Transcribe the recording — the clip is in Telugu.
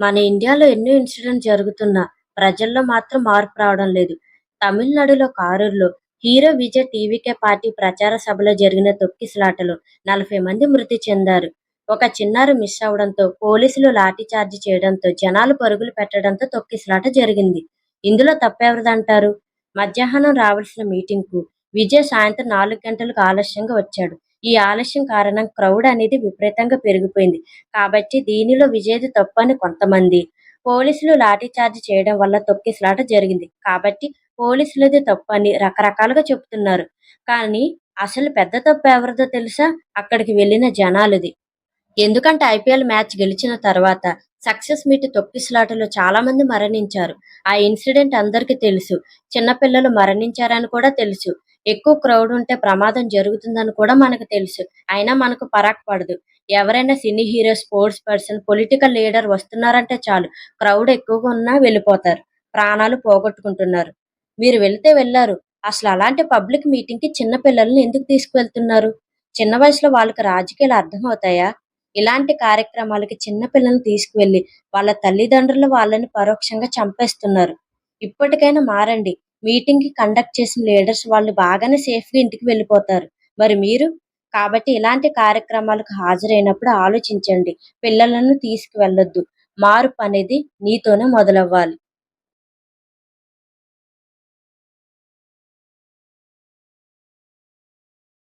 మన ఇండియాలో ఎన్నో ఇన్సిడెంట్ జరుగుతున్నా ప్రజల్లో మాత్రం మార్పు రావడం లేదు. తమిళనాడులో కారూరులో హీరో విజయ్ టీవీకే పార్టీ ప్రచార సభలో జరిగిన తొక్కిసలాటలో నలభై మంది మృతి చెందారు. ఒక చిన్నారు మిస్ అవడంతో పోలీసులు లాఠీచార్జ్ చేయడంతో జనాలు పరుగులు పెట్టడంతో తొక్కిసలాట జరిగింది. ఇందులో తప్పెవరిదంటారు మధ్యాహ్నం రావాల్సిన మీటింగ్కు విజయ్ సాయంత్రం నాలుగు గంటలకు ఆలస్యంగా వచ్చాడు. ఈ ఆలస్యం కారణం క్రౌడ్ అనేది విపరీతంగా పెరిగిపోయింది. కాబట్టి దీనిలో విజయ్ది తప్పు అని కొంతమంది. పోలీసులు లాఠీచార్జ్ చేయడం వల్ల తొక్కిసలాట జరిగింది. కాబట్టి పోలీసులది తప్పు అని రకరకాలుగా చెప్తున్నారు. కానీ అసలు పెద్ద తప్పు ఎవరిదో తెలుసా? అక్కడికి వెళ్ళిన జనాలది. ఎందుకంటే ఐపీఎల్ మ్యాచ్ గెలిచిన తర్వాత సక్సెస్ మీట్ తొక్కిసలాటలో చాలా మంది మరణించారు. ఆ ఇన్సిడెంట్ అందరికీ తెలుసు. చిన్నపిల్లలు మరణించారని కూడా తెలుసు. ఎక్కువ క్రౌడ్ ఉంటే ప్రమాదం జరుగుతుందని కూడా మనకు తెలుసు. అయినా మనకు పరాక్ పడదు. ఎవరైనా cine hero sports person political leader వస్తున్నారంటే చాలు. క్రౌడ్ ఎక్కువగా ఉన్నా వెళ్ళిపోతారు. ప్రాణాలు పోగొట్టుకుంటున్నారు. మీరు వెళ్తే వెళ్ళారు. అసలు అలాంటి పబ్లిక్ మీటింగ్కి చిన్న పిల్లల్ని ఎందుకు తీసుకువెళ్తున్నారు? చిన్న వయసులో వాళ్ళకి రాజకీయాలు అర్థమవుతాయా? ఇలాంటి కార్యక్రమాలకి చిన్న పిల్లల్ని తీసుకువెళ్ళి వాళ్ళ తల్లిదండ్రులు వాళ్ళని పరోక్షంగా చంపేస్తున్నారు. ఇప్పటికైనా మారండి. మీటింగ్కి కండక్ట్ చేసిన లీడర్స్ వాళ్ళు బాగానే సేఫ్గా ఇంటికి వెళ్ళిపోతారు. మరి మీరు? కాబట్టి ఇలాంటి కార్యక్రమాలకు హాజరైనప్పుడు ఆలోచించండి. పిల్లలను తీసుకువెళ్ళొద్దు. మార్పు అనేది నీతోనే మొదలవ్వాలి.